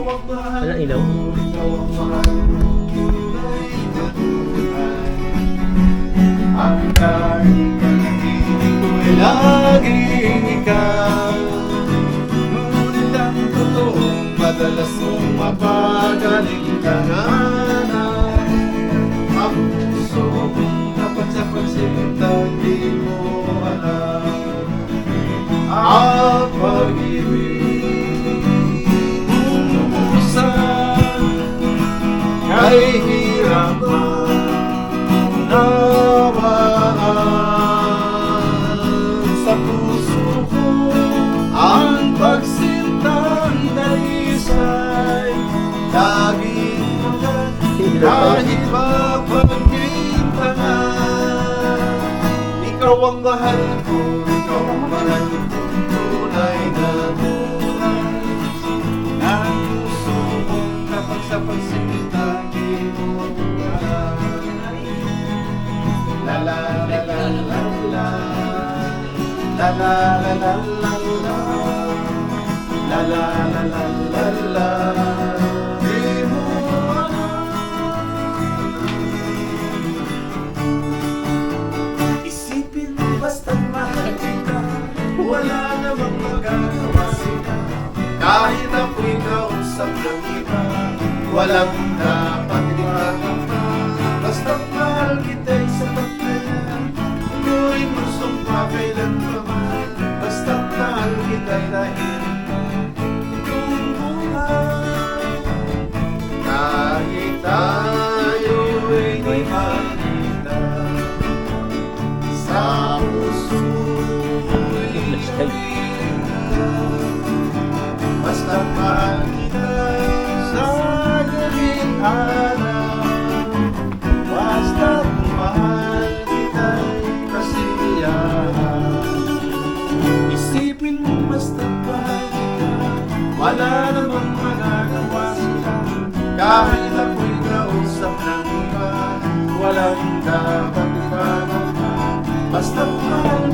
Walang ilaw. ang mahal ko, tunay na tunay. Ang kahit pag-ibig ko'y laging ikaw. Ngunit ang totoo, madalas mong mapagalintangan. Ang hirap Nawaan Sa puso ko Ang pagsintang Daisay Laging magat Kahit mapagkintangan Ikaw ang mahal ko Ikaw ang mahal ko Tunay na tunay Ang puso kong kapag sa pagsinta la la La la la la la la La la la la Di mo alam Isipin mo basta't mahal kita Wala namang magagawa sila. Kahit ako'y kausap ng iba Walang dapat pakailan pa man Basta't mahal kita'y dahil Ikaw buhay. Kahit tayo'y di makita Sa puso'y Basta Wala namang magagawa sila Kahit ako'y kausap ng iba Walang dapat ipagod Basta mahal